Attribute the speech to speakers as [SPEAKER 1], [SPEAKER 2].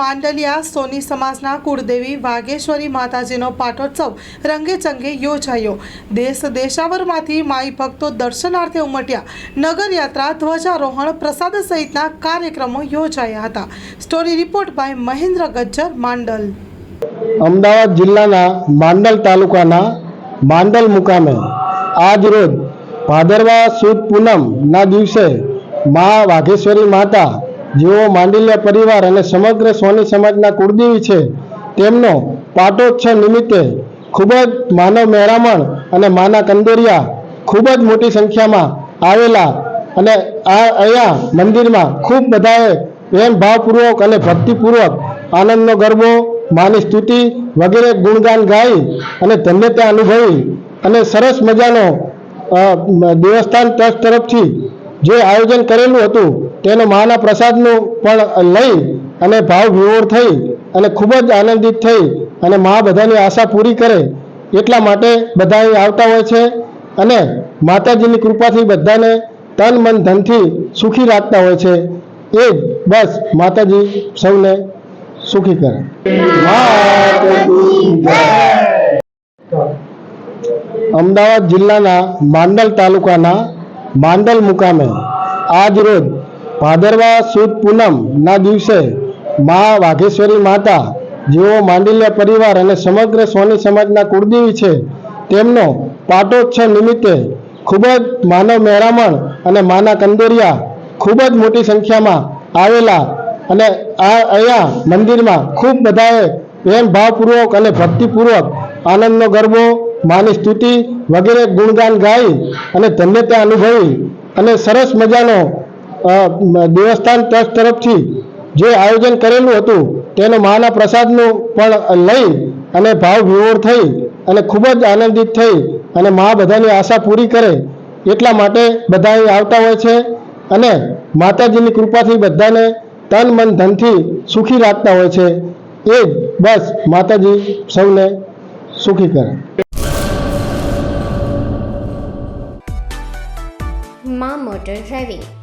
[SPEAKER 1] માંડલિયા સોની સમાજના કુળદેવી વાઘેશ્વરી માતાજીનો પાટોત્સવ રંગેચંગે યોજાયો. દેશ દેશાવરમાંથી માઈ ભક્તો દર્શનાર્થે ઉમટ્યા. નગરયાત્રા, ધ્વજારોહણ, પ્રસાદ સહિતના કાર્યક્રમો યોજાયા હતા. Story report by Mahendra Gajjar, Mandal.
[SPEAKER 2] Ahmedabad જિલ્લાના માંડલ તાલુકાના માંડલ મુકામે આજરોજ ભાદરવા સુદ પૂનમના દિવસે મા વાઘેશ્વરી માતા જેઓ માંડલિયા પરિવાર અને સમગ્ર સોની સમાજના કુળદેવી છે, તેમનો પાટોત્સવ નિમિત્તે ખૂબ જ માનવ મહેરામણ અને માના કંદોરિયા ખૂબ જ મોટી સંખ્યામાં આવેલા અને આ અહીંયા મંદિરમાં ખૂબ બધાએ પ્રેમ ભાવપૂર્વક અને ભક્તિપૂર્વક આનંદનો ગરબો, માની સ્તુતિ વગેરે ગુણગાન ગાઈ અને ધન્યતા અનુભવી અને સરસ મજાનો દેવસ્થાન ટ્રસ્ટ તરફથી જે આયોજન કરેલું હતું તેનો માના પ્રસાદનું પણ લઈ અને ભાવ વિવોર થઈ અને ખૂબ જ આનંદિત થઈ અને મા બધાની આશા પૂરી કરે એટલા માટે બધા આવતા હોય છે અને માતાજીની કૃપાથી બધાને તન મન ધનથી સુખી રાખતા હોય છે. એ જ બસ માતાજી સૌને સુખી કરે. અમદાવાદ જિલ્લાના માંડલ તાલુકાના માંડલ મુકામે આજ રોજ ભાદરવા સુદ પૂનમના દિવસે મા વાઘેશ્વરી માતા, જેઓ માંડલ્ય પરિવાર અને સમગ્ર સોની સમાજના કુળદેવી છે, તેમનો પાટોત્સવ નિમિત્તે ખૂબ જ માનવ મહેરામણ અને માના કંદોરિયા ખૂબ જ મોટી સંખ્યામાં આવેલા અને આ અહીંયા મંદિરમાં ખૂબ બધાએ પ્રેમ ભાવપૂર્વક અને ભક્તિપૂર્વક આનંદનો ગરબો, માની સ્તુતિ વગેરે ગુણગાન ગાઈ અને ધન્યતા અનુભવી અને સરસ મજાનો દેવસ્થાન ટ્રસ્ટ તરફથી જે આયોજન કરેલું હતું, તેનો માના પ્રસાદનું પણ લઈ અને ભાવ વિવોર થઈ અને ખૂબ જ આનંદિત થઈ અને મા બધાની આશા પૂરી કરે એટલા માટે બધા આવતા હોય છે અને માતાજીની કૃપાથી બધાને તન, મન, ધનથી સુખી રાખતા હોય છે. એ બસ માતાજી સૌને સુખી કરે.
[SPEAKER 3] મા motor driving